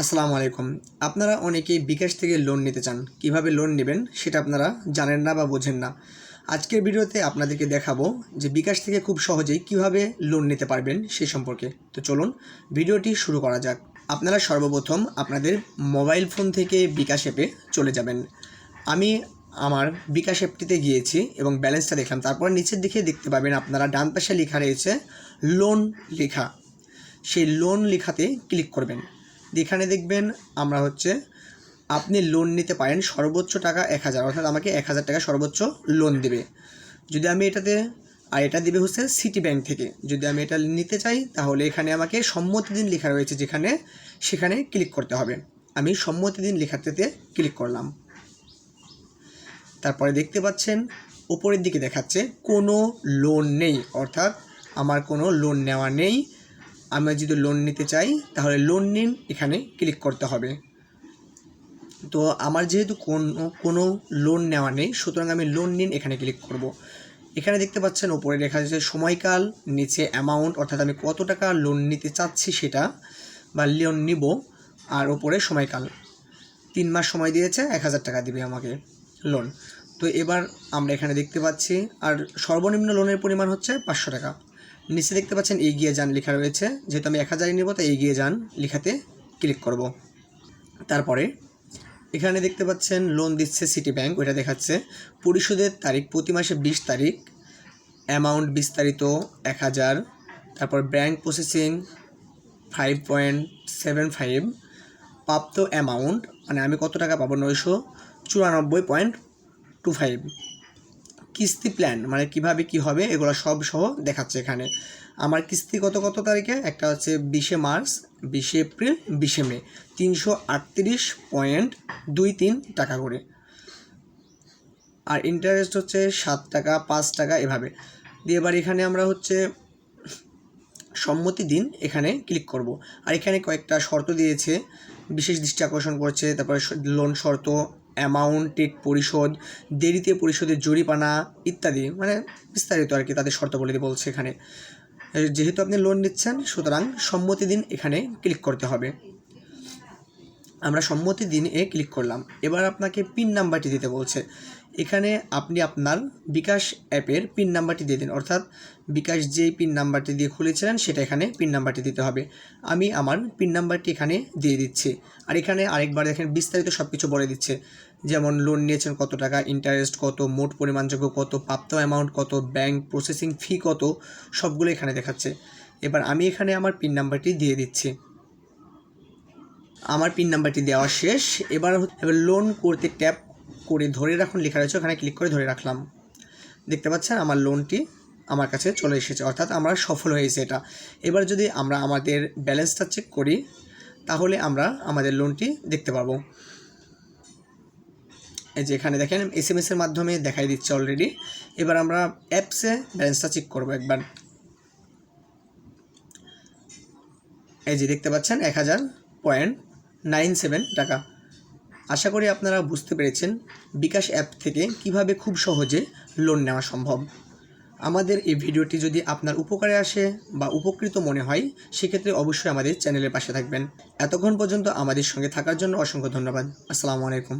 আসসালামু আলাইকুম। আপনারা অনেকেই বিকাশ থেকে লোন নিতে চান। কীভাবে লোন নেবেন সেটা আপনারা জানেন না বা বোঝেন না। আজকের ভিডিওতে আপনাদেরকে দেখাবো যে বিকাশ থেকে খুব সহজেই কীভাবে লোন নিতে পারবেন সেই সম্পর্কে। তো চলুন ভিডিওটি শুরু করা যাক। আপনারা সর্বপ্রথম আপনাদের মোবাইল ফোন থেকে বিকাশ অ্যাপে চলে যাবেন। আমি আমার বিকাশ অ্যাপটিতে গিয়েছি এবং ব্যালেন্সটা দেখলাম। তারপর নিচের দিকে দেখতে পাবেন আপনারা ডান পাশে লেখা রয়েছে লোন লেখা। সেই লোন লেখাতে ক্লিক করবেন। এখানে দেখবেন আমরা হচ্ছে আপনি লোন নিতে পারেন সর্বোচ্চ টাকা এক হাজার, অর্থাৎ আমাকে এক হাজার টাকা সর্বোচ্চ লোন দেবে। যদি আমি এটাতে, আর এটা দেবে হচ্ছে সিটি ব্যাংক থেকে। যদি আমি এটা নিতে চাই, তাহলে এখানে আমাকে সম্মতি দিন লেখা রয়েছে যেখানে, সেখানে ক্লিক করতে হবে। আমি সম্মতি দিন লেখাতে ক্লিক করলাম। তারপরে দেখতে পাচ্ছেন, ওপরের দিকে দেখাচ্ছে, কোনো লোন নেই, অর্থাৎ আমার কোনো লোন নেওয়া নেই। আমি যদি লোন নিতে চাই, তাহলে লোন নিন, এখানে ক্লিক করতে হবে। তো আমার যেহেতু কোনো কোনো লোন নেওয়া নেই, সুতরাং আমি লোন নিন, এখানে ক্লিক করব। এখানে দেখতে পাচ্ছেন ওপরে লেখা আছে সময়কাল, নিচে অ্যামাউন্ট অর্থাৎ আমি কত টাকা লোন নিতে চাচ্ছি সেটা, বা লোন নিব, আর ওপরে সময়কাল। তিন মাস সময় দিয়েছে, এক হাজার টাকা দিবে আমাকে লোন তো এবার আমরা এখানে দেখতে পাচ্ছি, আর সর্বনিম্ন লোনের পরিমাণ হচ্ছে পাঁচশো টাকা। নিচে দেখতে পাচ্ছেন এগিয়ে যান লেখা রয়েছে। যেহেতু আমি এক হাজারই নেব, তাই এগিয়ে যান লেখাতে ক্লিক করব। তারপরে এখানে দেখতে পাচ্ছেন লোন দিচ্ছে সিটি ব্যাংক ওইটা দেখাচ্ছে। পরিশোধের তারিখ, প্রতি মাসে বিশ তারিখ। অ্যামাউন্ট বিস্তারিত এক হাজার। তারপর bank processing five point seven five প্রাপ্ত অ্যামাউন্ট মানে আমি কত টাকা পাবো? নয়শো চুরানব্বই পয়েন্ট টু ফাইভ কিস্তি প্ল্যান মানে কীভাবে কি হবে, এগুলো সব সহ দেখাচ্ছে এখানে। আমার কিস্তি কত কত তারিখে? একটা হচ্ছে বিশে মার্চ, বিশে এপ্রিল, বিশে মে। তিনশো আটত্রিশ পয়েন্ট দুই তিন টাকা করে। আর ইন্টারেস্ট হচ্ছে সাত টাকা, পাঁচ টাকা, এভাবে। দিয়ে এবার এখানে আমরা হচ্ছে সম্মতি দিন এখানে ক্লিক করব। আর এখানে কয়েকটা শর্ত দিয়েছে। বিশেষ দৃষ্টি আকর্ষণ করছে, তারপরে লোন শর্ত অ্যামাউন্টেড পরিশোধ, দেরিতে পরিশোধের জরিপানা ইত্যাদি মানে বিস্তারিত আর কি তাদের শর্ত শর্তাবলী বলছে এখানে। যেহেতু আপনি লোন নিচ্ছেন, সুতরাং সম্মতি দিন এখানে ক্লিক করতে হবে। আমরা সম্মতি দিন এ ক্লিক করলাম। এবার আপনাকে পিন নাম্বারটি দিতে বলছে। এখানে আপনি আপনার বিকাশ অ্যাপের পিন নাম্বারটি দিয়ে দিন। অর্থাৎ বিকাশ যে পিন নাম্বারটি দিয়ে খুলেছিলেন, সেটা এখানে পিন নাম্বারটি দিতে হবে। আমি আমার পিন নাম্বারটি এখানে দিয়ে দিচ্ছি। আর এখানে আরেকবার দেখেন, বিস্তারিত সব কিছু বলে দিচ্ছে। যেমন লোন নিয়েছেন কত টাকা ইন্টারেস্ট কত, মোট পরিমাণযোগ্য কত, প্রাপ্ত অ্যামাউন্ট কত ব্যাংক প্রসেসিং ফি কত, সবগুলো এখানে দেখাচ্ছে। এবার আমি এখানে আমার পিন নাম্বারটি দিয়ে দিচ্ছি। আমার পিন নাম্বারটি দেওয়া শেষ। এবার এবার লোন করতে ট্যাপ করে ধরে রাখুন, লেখা রয়েছে, ওখানে ক্লিক করে ধরে রাখলাম। দেখতে পাচ্ছেন আমার লোনটি আমার কাছে চলে এসেছে, অর্থাৎ আমরা সফল হয়েছে এটা। এবার যদি আমরা আমাদের ব্যালেন্সটা চেক করি, তাহলে আমরা আমাদের লোনটি দেখতে পাবো। এই যে এখানে দেখেন এস এম এসের মাধ্যমে দেখাই দিচ্ছে অলরেডি এবার আমরা অ্যাপসে ব্যালেন্সটা চেক করব একবার। এই যে দেখতে পাচ্ছেন, এক হাজার পয়েন্ট নাইন সেভেন টাকা। আশা করি আপনারা বুঝতে পেরেছেন বিকাশ অ্যাপ থেকে কীভাবে খুব সহজে লোন নেওয়া সম্ভব। আমাদের এই ভিডিওটি যদি আপনার উপকারে আসে বা উপকৃত মনে হয়, সেক্ষেত্রে অবশ্যই আমাদের চ্যানেলের পাশে থাকবেন। এতক্ষণ পর্যন্ত আমাদের সঙ্গে থাকার জন্য অসংখ্য ধন্যবাদ। আসসালামু আলাইকুম।